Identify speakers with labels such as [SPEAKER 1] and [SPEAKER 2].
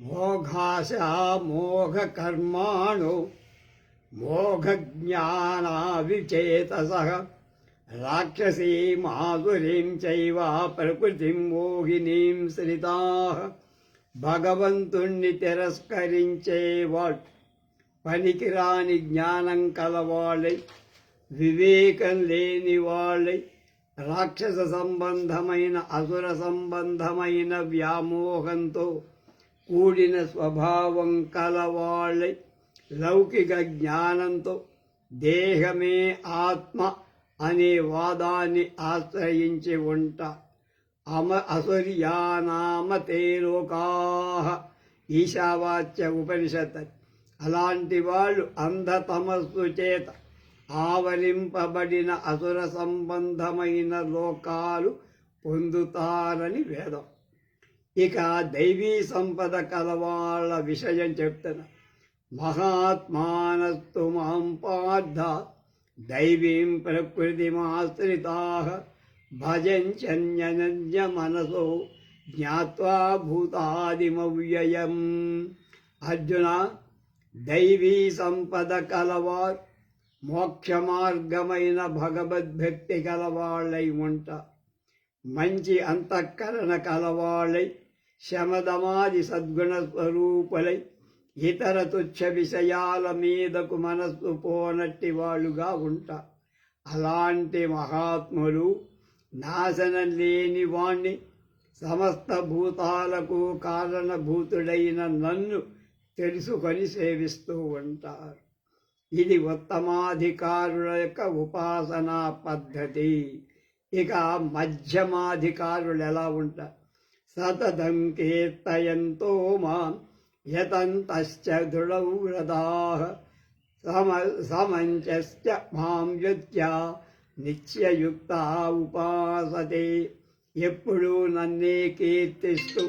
[SPEAKER 1] మోఘాశ మోఘకర్మాణు మోఘజ్ఞానా విచేతస రాక్షసీ మాధురీం చైవ ప్రకృతిం మోహినీం శ్రితా భగవంతుణ్ణి తిరస్కరించేవాడు పనికిరాని జ్ఞానం కలవాళ్ళై వివేకం లేని వాళ్ళై రాక్షస సంబంధమైన అసుర సంబంధమైన వ్యామోహంతో కూడిన స్వభావం కలవాళ్ళై లౌకిక జ్ఞానంతో దేహమే ఆత్మ అనే వాదాన్ని ఆశ్రయించి ఉంటా. అమ అసుర్యానామతే లోకా ఈశావాచ్య ఉపనిషత్ అలాంటి వాళ్ళు అంధతమస్సు చేత ఆవరింపబడిన అసుర సంబంధమైన లోకాలు పొందుతారని వేదం. ఇక దైవీ సంపద కలవాళ్ళ విషయం చెప్తున్నా. మహాత్మానస్తు మాం పార్థ దైవీం ప్రకృతిమాశ్రితా భజంచన్యనన్య మనసో జ్ఞావా భూతాదిమవ్యయం. అర్జున దైవీ సంపద కలవారు మోక్ష మార్గమైన భగవద్భక్తి కలవాళ్ళై ఉంట. మంచి అంతఃకరణ కలవాళ్ళై శమదమాది సద్గుణ స్వరూపులై ఇతర తుచ్చ విషయాల మీదకు మనస్సు పోనట్టి వాళ్ళుగా ఉంటా. అలాంటి మహాత్ములు నాశనం లేని వాణ్ణి సమస్త భూతాలకు కారణభూతుడైన నన్ను తెలుసుకొని సేవిస్తూ ఉంటారు. ఇది ఉత్తమాధికారుల యొక్క ఉపాసనా పద్ధతి. ఇక మధ్యమాధికారులు ఎలా ఉంటారు? सततं कीर्तयन्तो मां यतन्तश्च दृढौ व्रताः सम समञ्चश्च मां युत्या నిత్యయుక్త ఉపాసతే ఎప్పుడు నన్నే కీర్తిస్తూ